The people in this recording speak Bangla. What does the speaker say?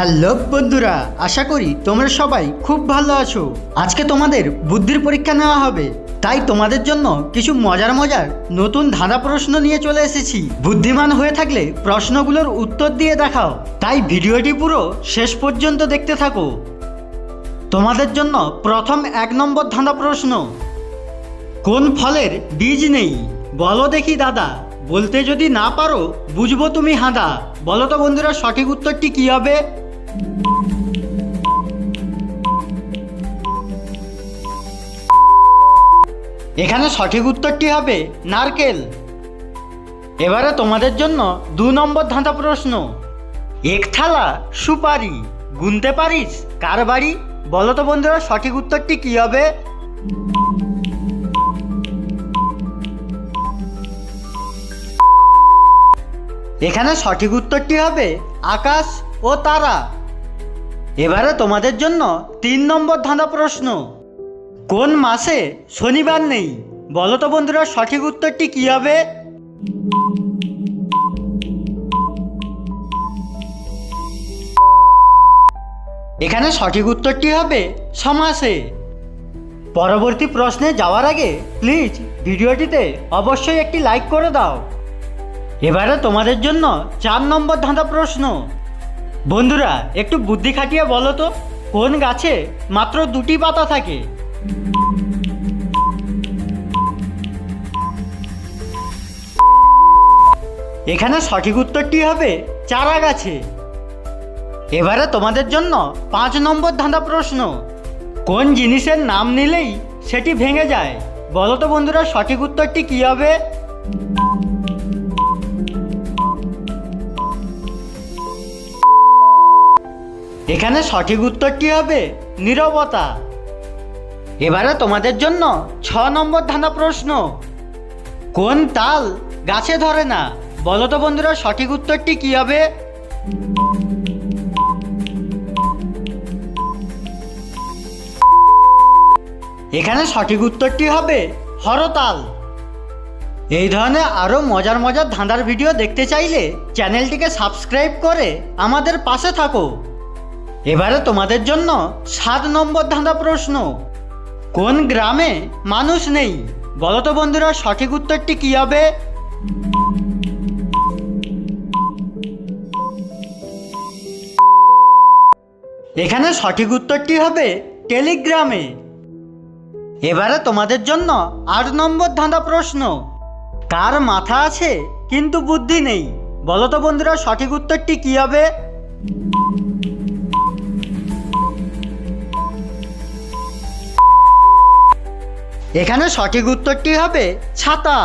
হ্যালো বন্ধুরা, আশা করি তোমরা সবাই খুব ভালো আছো। আজকে তোমাদের বুদ্ধির পরীক্ষা নেওয়া হবে, তাই তোমাদের জন্য কিছু মজার মজার নতুন ধাঁধা প্রশ্ন নিয়ে চলে এসেছি। বুদ্ধিমান হয়ে থাকলে প্রশ্নগুলোর উত্তর দিয়ে দেখাও, তাই ভিডিওটি পুরো শেষ পর্যন্ত দেখতে থাকো। তোমাদের জন্য প্রথম এক নম্বর ধাঁধা প্রশ্ন, কোন ফলের বীজ নেই? বলো দেখি দাদা, বলতে যদি না পারো বুঝব তুমি হাঁদা। বলো তো বন্ধুরা, সঠিক উত্তরটি কি হবে? এখানে সঠিক উত্তরটি হবে? নারকেল। এবারে তোমাদের জন্য দু নম্বর ধাঁধা প্রশ্ন। এক থালা সুপারি, গুনতে পারিস? কার বাড়ি? বলো তো বন্ধুরা, সঠিক উত্তরটি কি হবে? এখানে সঠিক উত্তরটি হবে আকাশ ও তারা। এবারে তোমাদের জন্য তিন নম্বর ধাঁধা প্রশ্ন। কোন মাসে শনিবার নেই? বলো তো বন্ধুরা, সঠিক উত্তরটি কি হবে? এখানে সঠিক উত্তরটি হবে সমাসে। পরবর্তী প্রশ্নে যাওয়ার আগে প্লিজ ভিডিওটিতে অবশ্যই একটি লাইক করে দাও। এবারে তোমাদের জন্য চার নম্বর ধাঁধা প্রশ্ন। বন্ধুরা, একটু বুদ্ধি খাটিয়ে বলো তো, কোন গাছে মাত্র দুটি পাতা থাকে? এখানে সঠিক উত্তরটি হবে চারা গাছে। এবারে তোমাদের জন্য পাঁচ নম্বর ধাঁধা প্রশ্ন, কোন জিনিসের নাম নিলেই সেটি ভেঙে যায়? বলো তো বন্ধুরা, সঠিক উত্তরটি কি হবে? এখানে সঠিক উত্তরটি হবে? নীরবতা। এবারে তোমাদের জন্য ছ নম্বর ধাঁধা প্রশ্ন। কোন তাল গাছে ধরে না? বলো তো বন্ধুরা, সঠিক উত্তরটি কি হবে? এখানে সঠিক উত্তরটি হবে হরতাল। এই ধরনের আরও মজার মজার ধাঁধার ভিডিও দেখতে চাইলে চ্যানেলটিকে সাবস্ক্রাইব করে আমাদের পাশে থাকো। এবারে তোমাদের জন্য সাত নম্বর ধাঁধা প্রশ্ন। কোন গ্রামে মানুষ নেই? বলো তো বন্ধুরা, সঠিক উত্তরটি কি হবে? এখানে সঠিক উত্তরটি হবে টেলিগ্রামে। এবারে তোমাদের জন্য আট নম্বর ধাঁধা প্রশ্ন। কার মাথা আছে, কিন্তু বুদ্ধি নেই? বলো তো বন্ধুরা, সঠিক উত্তরটি কি হবে? এখানে সঠিক উত্তরটি হবে ছাতা।